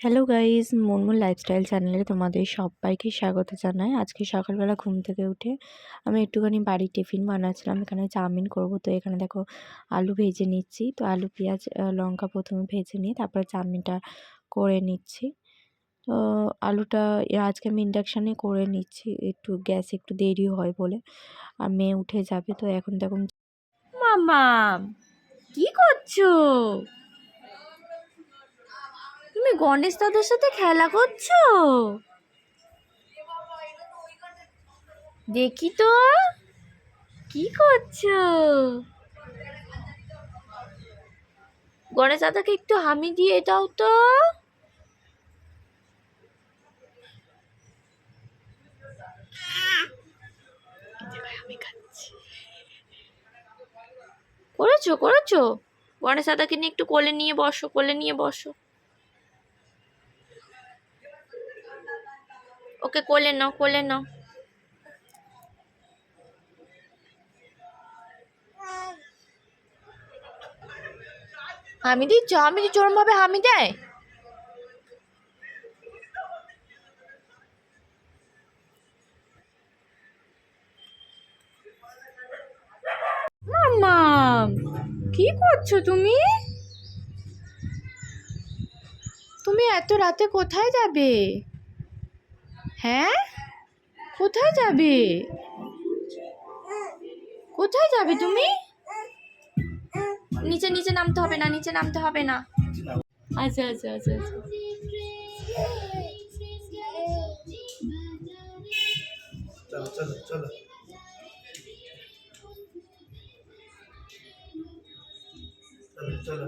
Hello guys Munmun lifestyle চ্যানেলে তোমাদের সবাইকে স্বাগত জানাই। আজকে সকালবেলা ঘুম থেকে উঠে আমি একটুখানি বাড়ির টিফিন বানাচ্ছিলাম। এখানে চাউমিন করব। তো এখানে দেখো আলু ভেজে নিচ্ছি। তো আলু, পেঁয়াজ লঙ্কা প্রথমে ভেজে নিয়ে তারপরে চাউমিনটা করে নিচ্ছি। তো আলুটা আজকে আমি ইন্ডাকশানে করে নিচ্ছি। একটু গ্যাস একটু দেরি হয় বলে। আর মেয়ে উঠে যাবে। তো এখন দেখো মামা, কি করছ? গণেশ দাদার সাথে খেলা করছ? দেখি তো, কি করছ? গণেশ দাদাকে একটু হামি দিয়ে দাও তো। করেছ করেছ? গণেশ দাদাকে নিয়ে একটু কোলে নিয়ে বসো, কোলে নিয়ে বসো। ওকে কোলে নাও কোলে নাও। হামি দিচ্ছ হামি দিচ্ছ ওরম ভাবে হামি দেয়? কি করছ তুমি? তুমি এত রাতে কোথায় যাবে? হ্যাঁ? কোথায় যাবে? কোথায় যাবে তুমি? নিচে নিচে নামতে হবে না নিচে নামতে হবে না। আচ্ছা আচ্ছা আচ্ছা আচ্ছা। চলো চলো চলো। চলো চলো।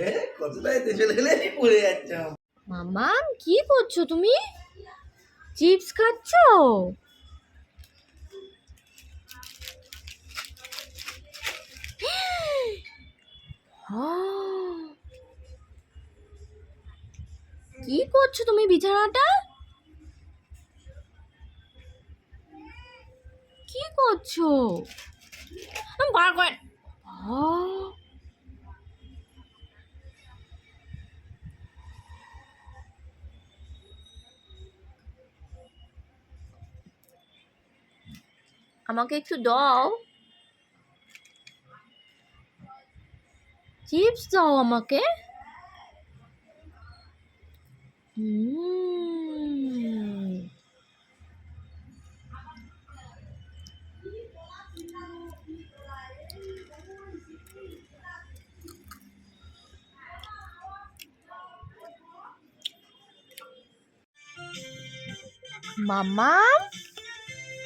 এ কতটাই তো চলে গেলে? পড়ে যাচ্ছ মামাম কি করছ তুমি? চিপস খাচ্ছো? কি করছ তুমি বিছানাটা? কি করছ? বার করে। আমাকে একটু দাও। চিপস দাও আমাকে। মামা?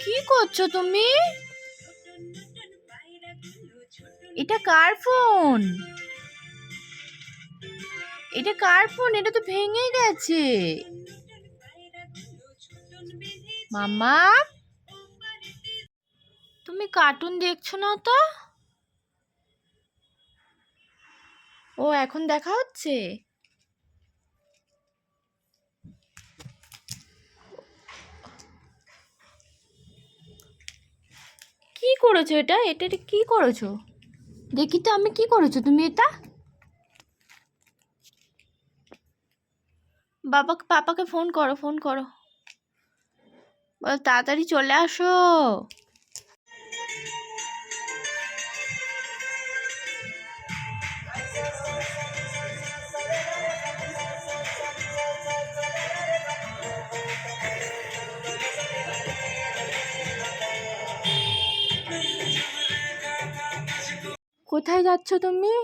কি করছ তুমি? এটা কার ফোন? এটা কার ফোন? এটা তো ভেঙে গেছে। মামা তুমি কার্টুন দেখছ না তো? ও, এখন দেখা হচ্ছে? করেছ এটা? এটা কি করেছ? দেখি তো আমি কি করেছ তুমি এটা? বাবা পাপাকে ফোন করো ফোন করো। বল তাড়াতাড়ি চলে আসো। কোথায় যাচ্ছ তুমি?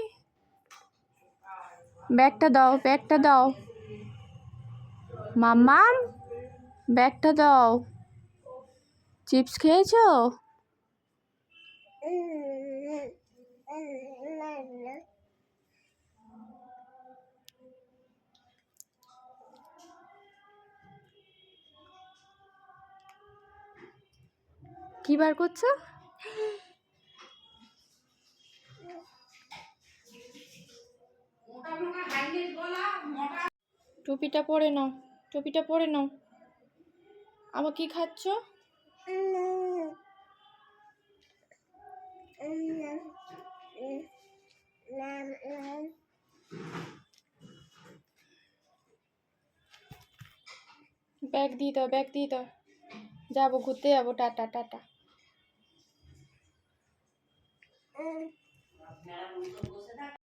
ব্যাগটা দাও ব্যাগটা দাও। মাম্মাম, ব্যাগটা দাও। চিপস খেয়েছো? কি বার করছ? টুপিটা পরে নাও, টুপিটা পরে নাও। আবার কি খাচ্ছ? ব্যাগ দিয়ে দাও, ব্যাগ দিয়ে দাও। যাব, ঘুরতে যাব, টাটা টাটা।